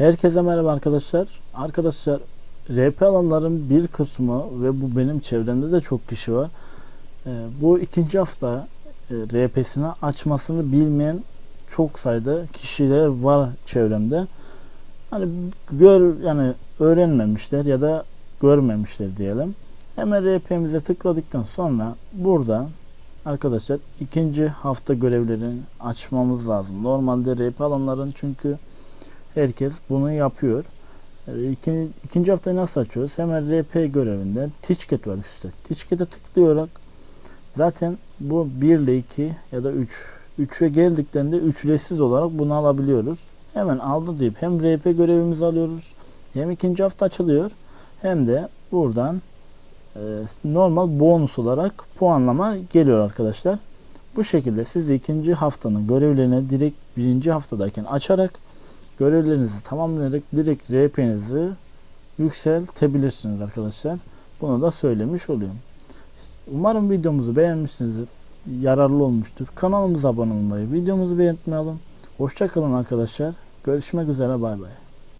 Herkese merhaba arkadaşlar. Arkadaşlar RP alanların bir kısmı ve bu benim çevremde de çok kişi var. Ee, bu ikinci hafta e, RP'sini açmasını bilmeyen çok sayıda kişiler var çevremde. Hani gör yani öğrenmemişler ya da görmemişler diyelim. Hemen RP'mize tıkladıktan sonra burada arkadaşlar ikinci hafta görevlerini açmamız lazım. Normalde RP alanların çünkü herkes bunu yapıyor. Ee, İkinci, ikinci haftayı nasıl açıyoruz? Hemen RP görevinden Ticket var üstte. Ticket'e tıklayarak zaten bu 1 ile 2 ya da 3 3'e geldiklerinde ücretsiz olarak bunu alabiliyoruz. Hemen aldı deyip hem RP görevimizi alıyoruz hem ikinci hafta açılıyor hem de buradan e, normal bonus olarak puanlama geliyor arkadaşlar. Bu şekilde siz ikinci haftanın görevlerini direkt birinci haftadayken açarak görevlerinizi tamamlayarak direkt RP'nizi yükseltebilirsiniz arkadaşlar. Bunu da söylemiş olayım. Umarım videomuzu beğenmişsinizdir. Yararlı olmuştur. Kanalımıza abone olmayı, videomuzu beğenmeyi alın. Hoşçakalın arkadaşlar. Görüşmek üzere bay bay.